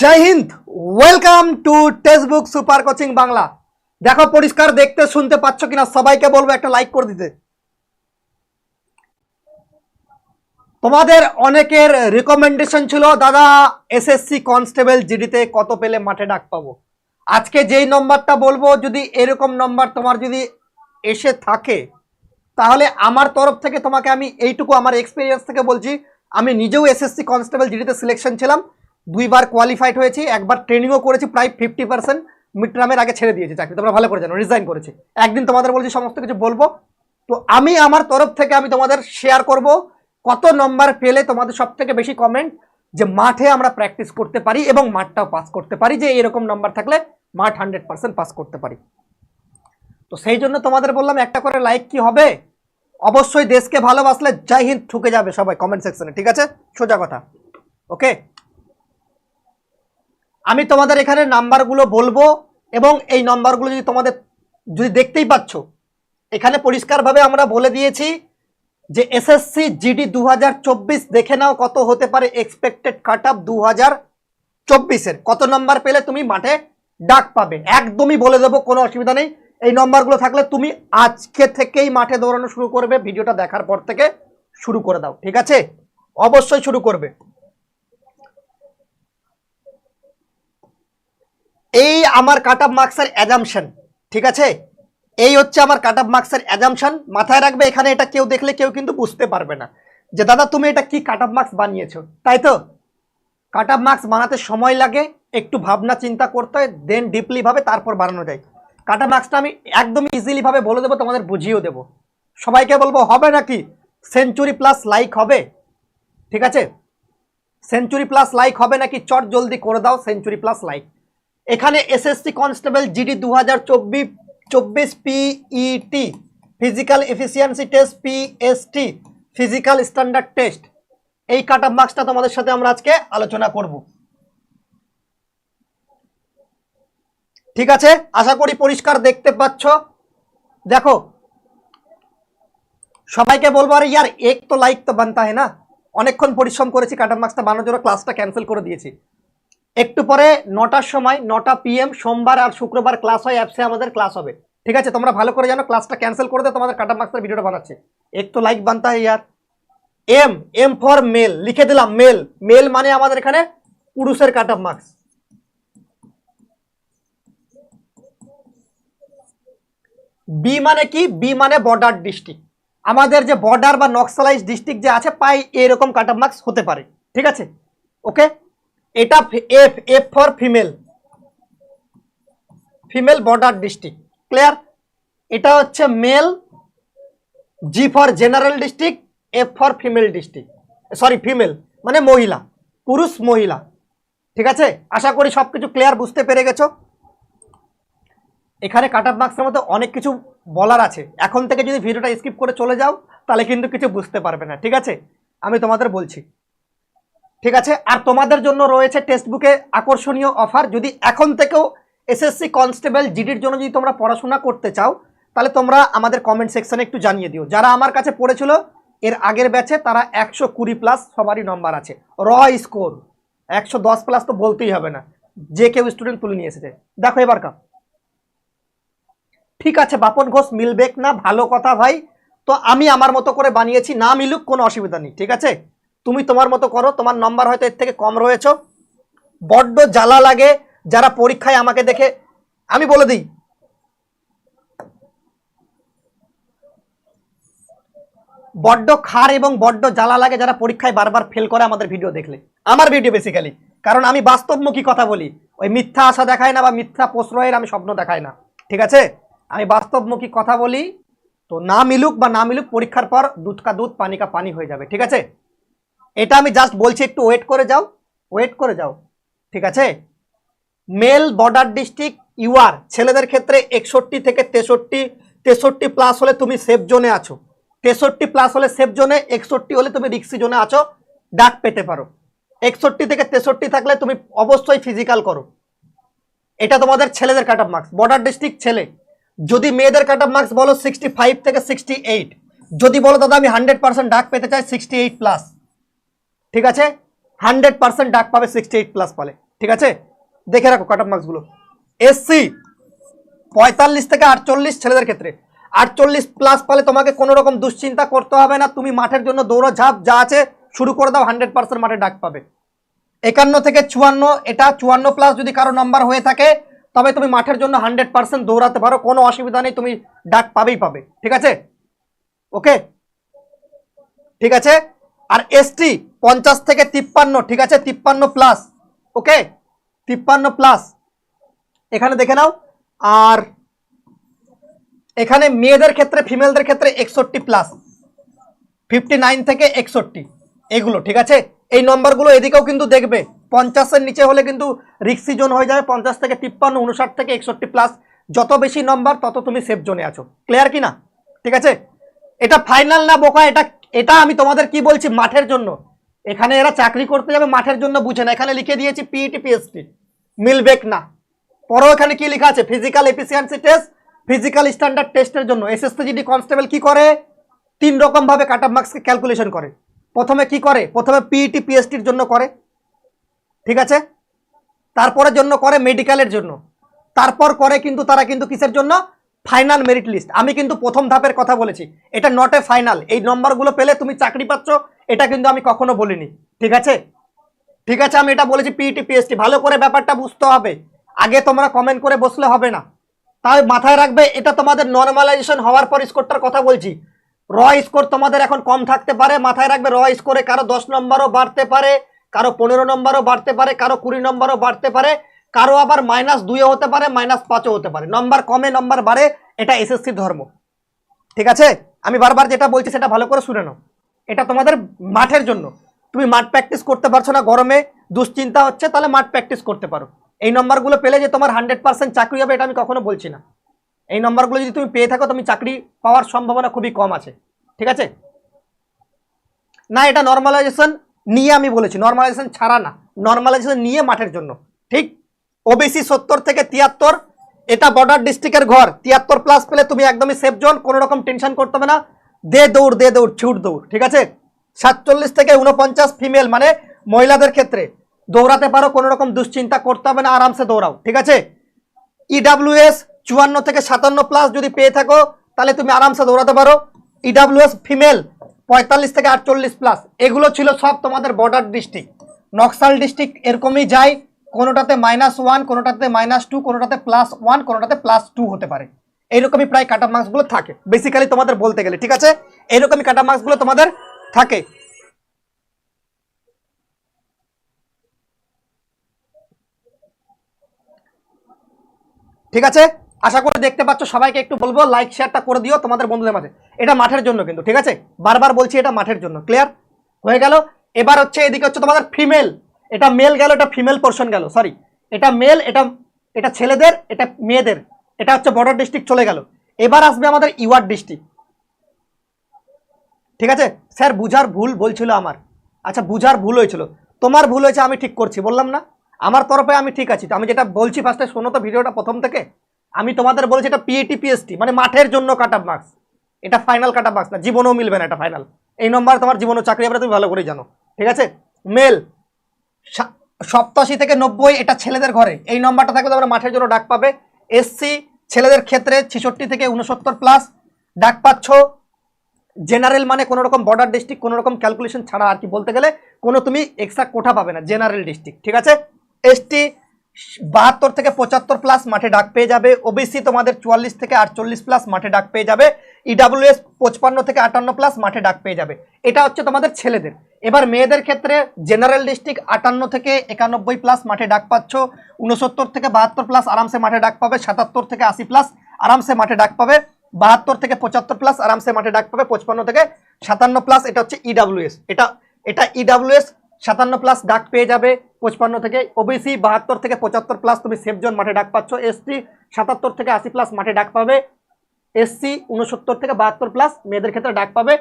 Jai Hind welcome to textbook super coaching Bangla দেখো, পরিষ্কার দেখতে, শুনতে পাচ্ছ কিনা, সবাইকে বলব একটা লাইক করে দিতে। তোমাদের অনেকের রিকমেন্ডেশন ছিল, দাদা এসএসসি কনস্টেবল জিডিতে কত পেলে মাঠে ডাক পাবো? আজকে যেই নম্বরটা বলব, যদি এরকম নম্বর তোমার যদি এসে থাকে, তাহলে আমার তরফ থেকে তোমাকে আমি এইটুকু, আমার এক্সপিরিয়েন্স থেকে বলছি, আমি নিজেও এসএসসি কনস্টেবল জিডিতে সিলেকশন ছিলাম। দুইবার কোয়ালিফাইড হয়েছি, একবার ট্রেনিংও করেছি, প্রায় ফিফটি পার্সেন্ট মিড আগে ছেড়ে দিয়েছি চাকরি তোমরা ভালো করে জানো রিজাইন করেছি। একদিন তোমাদের বলছি, সমস্ত কিছু বলব। তো আমি আমার তরফ থেকে আমি তোমাদের শেয়ার করব, কত নম্বর পেলে তোমাদের সব থেকে বেশি কমেন্ট যে মাঠে আমরা প্র্যাকটিস করতে পারি এবং মাঠটাও পাস করতে পারি, যে এরকম নম্বর থাকলে মাঠ হান্ড্রেড পার্সেন্ট পাস করতে পারি। তো সেই জন্য তোমাদের বললাম, একটা করে লাইক কি হবে? অবশ্যই দেশকে ভালোবাসলে জয় হিন্দ ঠুকে যাবে সবাই কমেন্ট সেকশনে ঠিক আছে? সোজা কথা। ওকে আমি তোমাদের এখানে নাম্বারগুলো বলব এবং এই নাম্বারগুলো যদি তোমাদের, যদি দেখতেই পাচ্ছ, এখানে পরিষ্কারভাবে আমরা বলে দিয়েছি যে এসএসসি জিডি দু হাজার চব্বিশ দেখে নাও কত হতে পারে এক্সপেক্টেড কাট আপ দু চব্বিশের। কত নাম্বার পেলে তুমি মাঠে ডাক পাবে? একদমই বলে দেবো, কোনো অসুবিধা নেই। এই নম্বরগুলো থাকলে তুমি আজকে থেকেই মাঠে দৌড়ানো শুরু করবে, ভিডিওটা দেখার পর থেকে শুরু করে দাও, ঠিক আছে? অবশ্যই শুরু করবে। এই আমার কাট অফ মার্কসের অ্যাজামশন ঠিক আছে? এই হচ্ছে আমার কাট অফ মার্কসের অ্যাজামশন মাথায় রাখবে, এখানে এটা কেউ দেখলে কেউ কিন্তু বুঝতে পারবে না যে, দাদা, তুমি এটা কি কাট অফ মার্কস বানিয়েছো? তাই তো? কাট অফ মার্কস বানাতে সময় লাগে, একটু ভাবনা চিন্তা করতে হয় দেন ডিপলি ভাবে তারপর বানানো যায়। কাট অফ মার্কসটা আমি একদম ইজিলি ভাবে বলে দেবো, তোমাদের বুঝিয়েও দেবো। সবাইকে বলব, হবে নাকি? সেঞ্চুরি প্লাস লাইক হবে? ঠিক আছে? সেঞ্চুরি প্লাস লাইক হবে নাকি? চট জলদি করে দাও সেঞ্চুরি প্লাস লাইক এখানে এসএসসি কনস্টেবল জিডি দু হাজার চব্বিশ PET physical efficiency test PST physical standard test এই কাট অফ মার্কসটা তোমাদের সাথে আমরা আজকে আলোচনা করব। ঠিক আছে? আশা করি পরিষ্কার দেখতে পাচ্ছ। দেখো, সবাইকে বলব, আরে ইয়ার, এক তো লাইক তো বানতা হয় না। অনেকক্ষণ পরিশ্রম করেছি কাট অফ মার্কসটা বানানোর জন্য ক্লাসটা ক্যান্সেল করে দিয়েছি। একটু পরে নটার সময়, নটা পিএম সোমবার আর শুক্রবার ক্লাস হয় অ্যাপসে আমাদের ক্লাস হবে। ঠিক আছে? তোমরা ভালো করে জানো ক্লাসটা ক্যান্সেল করে দাও তোমাদের কাটা মার্কসের ভিডিওটা বানাচ্ছে। এক তো লাইক বানতা হয় ইয়ার। এম এম ফর মেল লিখে দিলাম মেল মেল মানে আমাদের এখানে পুরুষের কাট অফ মার্কস বি মানে কি? বি মানে বর্ডার ডিস্ট্রিক্ট আমাদের যে বর্ডার বা নক্সালাইজ ডিস্ট্রিক্ট যে আছে, পাই এরকম কাট অফ মার্কস হতে পারে। ঠিক আছে? ওকে এটা F F for female. Female border district. Clear? এটা হচ্ছে male, G for general district F for female district. Sorry, female মানে মহিলা, পুরুষ, মহিলা। ঠিক আছে? আশা করি সব কিছু ক্লিয়ার, বুঝতে পেরে গেছো? এখানে কাট অফ মার্কসের মধ্যে অনেক কিছু বলার আছে। এখন থেকে যদি ভিডিওটা স্কিপ করে চলে যাও, তাহলে কিন্তু কিছু বুঝতে পারবে না। ঠিক আছে? আমি তোমাদের বলছি। ঠিক আছে? আর তোমাদের জন্য রয়েছে টেক্সট বুকে আকর্ষণীয় অফার যদি এখন থেকেও এসএসসি কনস্টেবল জিডির জন্য যদি তোমরা পড়াশোনা করতে চাও, তাহলে তোমরা আমাদের কমেন্ট সেকশনে একটু জানিয়ে দিও। যারা আমার কাছে পড়েছিল, এর আগের ব্যাচে তারা একশো কুড়ি প্লাস সবারই নম্বর আছে। র স্কোর একশো দশ প্লাস তো বলতেই হবে না। যে কেউ স্টুডেন্ট তুলে নিয়ে এসেছে। দেখো এবার কা ঠিক আছে, বাপন ঘোষ, মিলবেক না? ভালো কথা ভাই। তো আমি আমার মতো করে বানিয়েছি, না মিলুক কোনো অসুবিধা নেই, ঠিক আছে? তুমি তোমার মতো করো, তোমার নম্বর হয়তো এর থেকে কম রয়েছে। বড্ড জ্বালা লাগে, যারা পরীক্ষায় আমাকে দেখে। আমি বলে দিই। বড্ড খার এবং বড্ড জ্বালা লাগে যারা পরীক্ষায় বারবার ফেল করে আমাদের ভিডিও দেখলে। আমার ভিডিও বেসিক্যালি কারণ আমি বাস্তবমুখী কথা বলি। ওই মিথ্যা আশা দেখায় না বা মিথ্যা প্রশ্রয়ের আমি স্বপ্ন দেখাই না। ঠিক আছে? আমি বাস্তবমুখী কথা বলি। তো না মিলুক বা না মিলুক, পরীক্ষার পর দুধ কা দুধ, পানি কা পানি হয়ে যাবে। ঠিক আছে? এটা আমি জাস্ট বলছি, একটু ওয়েট করে যাও ওয়েট করে যাও, ঠিক আছে? মেল বর্ডার ডিস্ট্রিক্ট ইউআর ছেলেদের ক্ষেত্রে একষট্টি থেকে তেষট্টি তেষট্টি প্লাস হলে তুমি সেফ জোনে আছো। তেষট্টি প্লাস হলে সেফ জোনে একষট্টি হলে তুমি রিক্সি জোনে আছো, ডাক পেতে পারো। একষট্টি থেকে তেষট্টি থাকলে তুমি অবশ্যই ফিজিক্যাল করো। এটা তোমাদের ছেলেদের cut off marks border district ছেলে, যদি মেয়েদের কাট অফ মার্কস বলো সিক্সটি ফাইভ থেকে সিক্সটি এইট যদি বলো, দাদা, আমি হান্ড্রেড পার্সেন্ট ডাক পেতে চাই সিক্সটি এইট প্লাস ঠিক আছে? হান্ড্রেড পার্সেন্ট ডাক পাবে সিক্সটি এইট প্লাস পালে। ঠিক আছে? দেখে রাখো কাট অফ মার্কসগুলো এসসি পঁয়তাল্লিশ থেকে আটচল্লিশ ছেলেদের ক্ষেত্রে। আটচল্লিশ প্লাস পালে তোমাকে কোনো রকম দুশ্চিন্তা করতে হবে না, তুমি মাঠের জন্য দৌড় ঝাঁপ যা আছে শুরু করে দাও হান্ড্রেড পার্সেন্ট মাঠে ডাক পাবে। একান্ন থেকে চুয়ান্ন, এটা চুয়ান্ন প্লাস যদি কারও নাম্বার হয়ে থাকে, তবে তুমি মাঠের জন্য হান্ড্রেড পার্সেন্ট দৌড়াতে পারো, কোনো অসুবিধা নেই, তুমি ডাক পাবেই পাবে। ঠিক আছে? ওকে ঠিক আছে? আর এসটি পঞ্চাশ থেকে তিপ্পান্ন, ঠিক আছে? তিপ্পান্ন প্লাস ওকে তিপ্পান্ন প্লাস এখানে দেখে নাও। আর এখানে মেয়েদের ক্ষেত্রে ফিমেলদের ক্ষেত্রে একষট্টি প্লাস ফিফটি নাইন থেকে একষট্টি। এগুলো, ঠিক আছে? এই নম্বরগুলো এদিকেও কিন্তু দেখবে। পঞ্চাশের নিচে হলে কিন্তু রিক্সি জোন হয়ে যাবে। পঞ্চাশ থেকে তিপ্পান্ন উনষাট থেকে একষট্টি প্লাস যত বেশি নম্বর তত তুমি সেফ জোনে আছো। ক্লিয়ার কি না ঠিক আছে? এটা ফাইনাল না বোকা, এটা এটা আমি তোমাদের কি বলছি? মাঠের জন্য। এখানে এরা চাকরি করতে যাবে মাঠের জন্য বুঝে না। এখানে লিখে দিয়েছি E পিইটি পিএসটি মিলবেক না পরেও এখানে কি লেখা আছে? Physical efficiency test physical standard টেস্টের জন্য। এসএসসি এসএসসিজিডি কনস্টেবল কি করে? তিন রকম ভাবে কাট অফ মার্কসকে ক্যালকুলেশন করে। প্রথমে কি করে? প্রথমে পিইটি পিএসটির জন্য করে। ঠিক আছে? তারপরে জন্য করে মেডিকেলের জন্য। তারপর করে কিন্তু তারা কিন্তু কিসের জন্য? ফাইনাল মেরিট লিস্ট আমি কিন্তু প্রথম ধাপের কথা বলেছি। এটা নট এ ফাইনাল এই নম্বরগুলো পেলে তুমি চাকরি পাচ্ছ, এটা কিন্তু আমি কখনো বলিনি। ঠিক আছে? ঠিক আছে, আমি এটা বলেছি পিইটি পিএসটি ভালো করে ব্যাপারটা বুঝতে হবে। আগে তোমরা কমেন্ট করে বসলে হবে না। তাই মাথায় রাখবে, এটা তোমাদের নর্মালাইজেশন হওয়ার পর স্কোরটার কথা বলছি। র স্কোর তোমাদের এখন কম থাকতে পারে। মাথায় রাখবে র স্কোরে কারও দশ নম্বরও বাড়তে পারে, কারও পনেরো নম্বরও বাড়তে পারে, কারও কুড়ি নম্বরও বাড়তে পারে। কারও আবার মাইনাস দুইও হতে পারে, মাইনাস পাঁচও হতে পারে। নম্বর কমে, নম্বর বাড়ে, এটা এসএসসি ধর্ম। ঠিক আছে? আমি বারবার যেটা বলছি সেটা ভালো করে শুনে নাও। এটা তোমাদের মাঠের জন্য। তুমি মাঠ প্র্যাকটিস করতে পারছ না গরমে, দুশ্চিন্তা হচ্ছে, তাহলে মাঠ প্র্যাকটিস করতে পারো। এই নম্বরগুলো পেলে যে তোমার হান্ড্রেড পার্সেন্ট চাকরি হবে, এটা আমি কখনো বলছি না। এই নম্বরগুলো যদি তুমি পেয়ে থাকো, তুমি চাকরি পাওয়ার সম্ভাবনা খুবই কম আছে। ঠিক আছে? না, এটা নর্মালাইজেশন নিয়ে আমি বলেছি। নর্মালাইজেশন ছাড়া না। নর্মালাইজেশন নিয়ে মাঠের জন্য। ঠিক? ওবিসি সত্তর থেকে তিয়াত্তর, এটা বর্ডার ডিস্ট্রিক্টের ঘর। তিয়াত্তর প্লাস পেলে তুমি একদমই সেফ জোন কোনো রকম টেনশন করতে হবে না। দে দৌড় দে দৌড়, ছুট দৌড়, ঠিক আছে? সাতচল্লিশ থেকে উনপঞ্চাশ ফিমেল মানে মহিলাদের ক্ষেত্রে। দৌড়াতে পারো, কোনো রকম দুশ্চিন্তা করতে হবে না, আরামসে দৌড়াও, ঠিক আছে? ইডাব্লিউএস চুয়ান্ন থেকে সাতান্ন প্লাস যদি পেয়ে থাকো, তাহলে তুমি আরামসে দৌড়াতে পারো। ইডাব্লিউএস ফিমেল পঁয়তাল্লিশ থেকে আটচল্লিশ প্লাস এগুলো ছিল সব তোমাদের বর্ডার ডিস্ট্রিক্ট। নকশাল ডিস্ট্রিক্ট এরকমই যায়। কোনোটাতে মাইনাস ওয়ান কোনোটাতে মাইনাস টু কোনোটাতে প্লাস ওয়ান কোনোটাতে প্লাস টু হতে পারে। এইরকমই প্রায় কাটা মার্কসগুলো থাকে। বেসিক্যালি তোমাদের বলতে গেলে, ঠিক আছে? এইরকমই কাটা মার্কসগুলো তোমাদের থাকে। ঠিক আছে? আশা করি দেখতে পাচ্ছ, সবাইকে একটু বলব লাইক শেয়ারটা করে দিও তোমাদের বন্ধুদের মাঝে। এটা মাঠের জন্য কিন্তু, ঠিক আছে? বারবার বলছি এটা মাঠের জন্য ক্লিয়ার হয়ে গেল? এবার হচ্ছে এদিকে হচ্ছে তোমাদের ফিমেল এটা মেল গেল, এটা ফিমেল পোর্শন গেল সরি এটা মেল এটা এটা ছেলেদের, এটা মেয়েদের, এটা হচ্ছে বর্ডার ডিস্ট্রিক্ট চলে গেল। এবার আসবে আমাদের ইওয়ার্ড ডিস্ট্রিক্ট ঠিক আছে? স্যার, বুঝার ভুল বলছিল আমার। আচ্ছা বুঝার ভুল হয়েছিল। তোমার ভুল হয়েছে, আমি ঠিক করছি, বললাম না। আমার তরফে আমি ঠিক আছি। আমি যেটা বলছি ফার্স্টে শোনো তো ভিডিওটা প্রথম থেকে। আমি তোমাদের বলছি, এটা পিএটি পিএসটি মানে মাঠের জন্য কাট অফ মার্কস এটা ফাইনাল কাট অফ মার্কস না, জীবনেও মিলবে না এটা ফাইনাল এই নম্বর তোমার জীবনও চাকরি হবে তুমি ভালো করেই জানো। ঠিক আছে? মেল সপ্তাশি থেকে নব্বই এটা ছেলেদের ঘরে। এই নম্বরটা থাকলে তোমরা মাঠের জন্য ডাক পাবে। এসসি ছেলেদের ক্ষেত্রে ছেষট্টি থেকে উনসত্তর প্লাস ডাক পাচ্ছ। জেনারেল মানে কোনো রকম বর্ডার ডিস্ট্রিক্ট কোনো রকম ক্যালকুলেশন ছাড়া আর কি বলতে গেলে কোনো তুমি এক্সট্রা কোঠা পাবে না জেনারেল ডিস্ট্রিক্ট ঠিক আছে? এসটি বাহাত্তর থেকে পঁচাত্তর প্লাস মাঠে ডাক পেয়ে যাবে। ওবিসি তোমাদের চুয়াল্লিশ থেকে আটচল্লিশ প্লাস মাঠে ডাক পেয়ে যাবে। ইডাব্লিউএস পঁচপান্ন থেকে আটান্ন প্লাস মাঠে ডাক পেয়ে যাবে। এটা হচ্ছে তোমাদের ছেলেদের। এবার মেয়েদের ক্ষেত্রে জেনারেল ডিস্ট্রিক্ট আটান্ন থেকে একানব্বই প্লাস মাঠে ডাক পাচ্ছ। উনসত্তর থেকে বাহাত্তর প্লাস আরামসে মাঠে ডাক পাবে। সাতাত্তর থেকে আশি প্লাস আরামসে মাঠে ডাক পাবে। বাহাত্তর থেকে পঁচাত্তর প্লাস আরামসে মাঠে ডাক পাবে। পঁচপান্ন থেকে সাতান্ন প্লাস এটা হচ্ছে ইডাব্লিউএস এটা এটা ইডাব্লিউএস সাতান্ন প্লাস ডাক পেয়ে যাবে পঁচপান্ন থেকে। ওবিসি বাহাত্তর থেকে পঁচাত্তর প্লাস তুমি সেফ জোন মাঠে ডাক পাচ্ছ। এসটি সাতাত্তর থেকে আশি প্লাস মাঠে ডাক পাবে। এসসি উনসত্তর থেকে বাহাত্তর প্লাস মেয়েদের ক্ষেত্রে ডাক পাবে।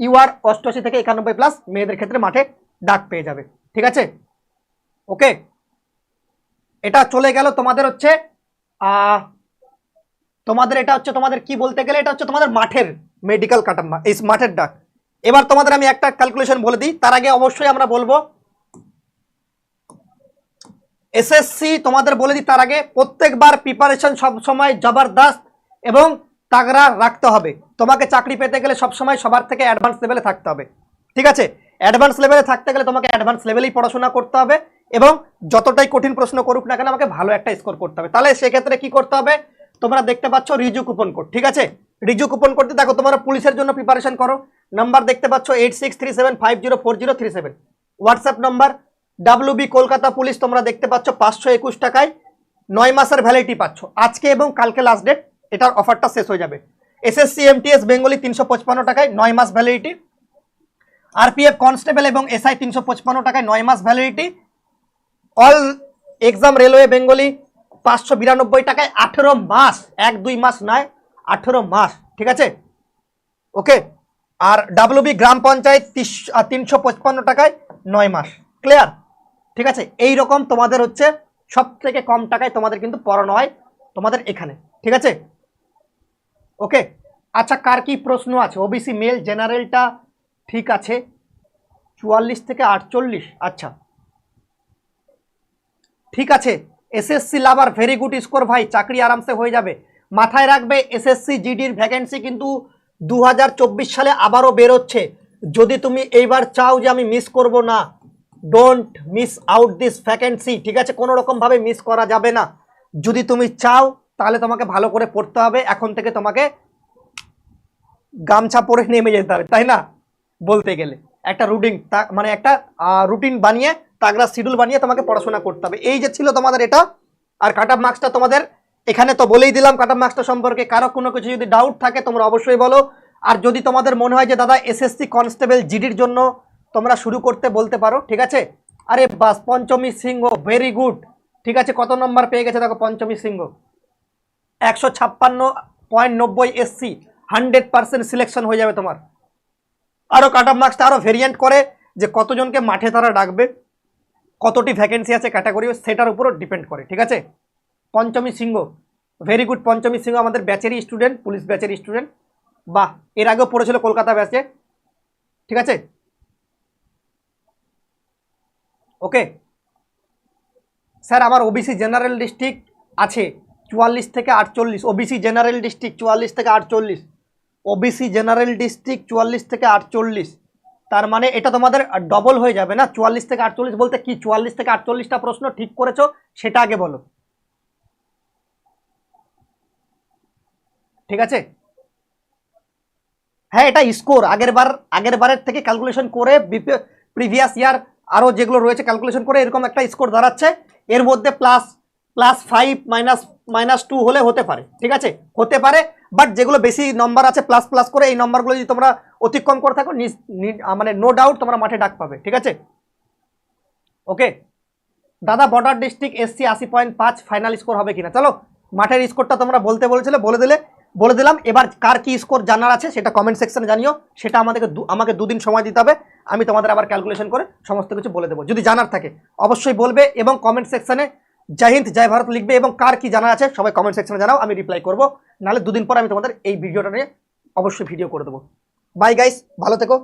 ইউআর অষ্টআশি থেকে একানব্বই প্লাস মেয়েদের ক্ষেত্রে মাঠে ডাক পেয়ে যাবে। ঠিক আছে? ওকে এটা চলে গেল তোমাদের হচ্ছে তোমাদের এটা হচ্ছে তোমাদের কি বলতে গেলে এটা হচ্ছে তোমাদের মাঠের মেডিকেল কাটাম্মা এই মাঠের ডাক। এবার তোমাদের আমি একটা ক্যালকুলেশন বলে দিই। তার আগে অবশ্যই আমরা বলব এসএসসি তোমাদের বলে দিই তার আগে প্রত্যেকবার প্রিপারেশন সব সময় জবরদস্ত এবং তাগড়া রাখতে হবে। তোমাকে চাকরি পেতে গেলে সব সময় সবার থেকে অ্যাডভান্স লেভেলে থাকতে হবে। ঠিক আছে? অ্যাডভান্স লেভেলে থাকতে গেলে তোমাকে অ্যাডভান্স লেভেলেই পড়াশোনা করতে হবে এবং যতটাই কঠিন প্রশ্ন করুক না কেন আমাকে ভালো একটা স্কোর করতে হবে। তাহলে সেক্ষেত্রে কি করতে হবে? তোমরা দেখতে পাচ্ছ রিজু কুপন কোড ঠিক আছে? রিজু কুপন কোডতে দেখো, তোমরা পুলিশের জন্য প্রিপারেশন করো। নাম্বার দেখতে পাচ্ছ eight six three seven five zero four zero three seven WhatsApp number W B Kolkata police, তোমরা দেখতে পাচ্ছ পাঁচশো একুশ টাকায় নয় মাসের ভ্যালিডিটি পাচ্ছ। আজকে এবং কালকে লাস্ট ডেট এটার অফারটা শেষ হয়ে যাবে। এসএসসি এমটিএস বেঙ্গলি তিনশো পঁচপান্ন টাকায় নয় মাস ভ্যালিডিটি আরপিএফ কনস্টেবল এবং এসআই তিনশো পঁচপান্ন টাকায় নয় মাস validity all exam railway Bengali পাঁচশো বিরানব্বই টাকায় আঠেরো মাস, এক দুই মাস নয়, আঠেরো মাস, ঠিক আছে? ওকে আর ডাব্লিউবি গ্রাম পঞ্চায়েত তিনশো পঁচপান্ন টাকায় নয় মাস। ক্লিয়ার ঠিক আছে? এই রকম তোমাদের হচ্ছে সব থেকে কম টাকায় তোমাদের কিন্তু পড়ানো হয় তোমাদের এখানে। ঠিক আছে? ওকে আচ্ছা কার কি প্রশ্ন আছে? ওবিসি মেল জেনারেলটা ঠিক আছে? চুয়াল্লিশ থেকে আটচল্লিশ? আচ্ছা। ঠিক আছে? SSC lover very good score ভাই, চাকরি আরামসে হয়ে যাবে। মাথায় রাখবে এসএসসি জিডির ভ্যাকেন্সি কিন্তু দু হাজার চব্বিশ সালে আবারও বেরোচ্ছে। যদি তুমি এইবার চাও যে আমি মিস করব না don't miss out this vacancy ঠিক আছে? কোনো রকমভাবে মিস করা যাবে না। যদি তুমি চাও, তাহলে তোমাকে ভালো করে পড়তে হবে। এখন থেকে তোমাকে গামছা পরে নেমে যেতে হবে, তাই না? বলতে গেলে। একটা রুটিন মানে একটা রুটিন বানিয়ে, তাগড়া শিডিউল বানিয়ে তোমাকে পড়াশোনা করতে হবে। এই যে ছিল তোমাদের এটা, আর কাট অফ মার্কসটা তোমাদের এখানে তো বলেই দিলাম কাট মার্কসটা সম্পর্কে, কারও কোনো কিছু যদি ডাউট থাকে তোমরা অবশ্যই বলো। আর যদি তোমাদের মনে হয় যে, দাদা এসএসসি কনস্টেবল জিডির জন্য তোমরা শুরু করতে বলতে পারো, ঠিক আছে? আরে বাস, পঞ্চমী সিংহ ভেরি গুড ঠিক আছে, কত নম্বর পেয়ে গেছে দেখো, পঞ্চমী সিংহ। একশো ছাপ্পান্ন পয়েন্ট নব্বই এসসি হান্ড্রেড পার্সেন্ট সিলেকশন হয়ে যাবে তোমার। আরও কাট অফ মার্কসটা আরও ভেরিয়েন্ট করে যে, কতজনকে মাঠে তারা ডাকবে, কতটি ভ্যাকেন্সি আছে ক্যাটাগরি সেটার উপরও ডিপেন্ড করে, ঠিক আছে? পঞ্চমী সিংহ ভেরি গুড পঞ্চমী সিংহ আমাদের ব্যাচেরই স্টুডেন্ট পুলিশ ব্যাচের স্টুডেন্ট বাহ, এর আগেও পড়েছিল কলকাতা ব্যাচে ঠিক আছে? ওকে স্যার আমার ওবিসি জেনারেল ডিস্ট্রিক্ট আছে চুয়াল্লিশ থেকে আটচল্লিশ। ওবিসি জেনারেল ডিস্ট্রিক্ট চুয়াল্লিশ থেকে আটচল্লিশ। ওবিসি জেনারেল ডিস্ট্রিক্ট চুয়াল্লিশ থেকে আটচল্লিশ। তার মানে এটা তোমাদের ডবল হয়ে যাবে না? চুয়াল্লিশ থেকে আটচল্লিশ বলতে কি? চুয়াল্লিশ থেকে আটচল্লিশটা প্রশ্ন ঠিক করেছ, সেটা আগে বলো। ঠিক আছে? হ্যাঁ এটা স্কোর আগের বার, আগের বারের থেকে ক্যালকুলেশন করে প্রিভিয়াস ইয়ার আরও যেগুলো রয়েছে ক্যালকুলেশন করে এরকম একটা স্কোর দাঁড়াচ্ছে। এর মধ্যে plus plus five minus minus two হলে হতে পারে, ঠিক আছে? হতে পারে বাট যেগুলো বেশি নম্বর আছে প্লাস প্লাস করে এই নম্বরগুলো যদি তোমরা অতিক্রম করে থাকো মানে নো ডাউট তোমরা মাঠে ডাক পাবে, ঠিক আছে? ওকে দাদা বর্ডার ডিস্ট্রিক্ট এসসি আশি পয়েন্ট পাঁচ ফাইনাল স্কোর হবে কিনা? চলো, মাঠের স্কোরটা তোমরা বলতে বলেছিলে, বলে দিলে। বলে দিলাম। এবার কার কি স্কোর জানার আছে সেটা কমেন্ট সেকশনে জানিও। সেটা আমাদেরকে আমাকে দুদিন সময় দিতে হবে। আমি তোমাদের আবার ক্যালকুলেশন করে সমস্ত কিছু বলে দেবো। যদি জানার থাকে, অবশ্যই বলবে এবং কমেন্ট সেকশনে জয় হিন্দ, জয় ভারত লিখবে এবং কার কি জানা আছে সবাই কমেন্ট সেকশনে জানাও, আমি রিপ্লাই করব। নাহলে দুদিন পর আমি তোমাদের এই ভিডিওটা নিয়ে অবশ্যই ভিডিও করে দেবো। বাই গাইস ভালো থেকো।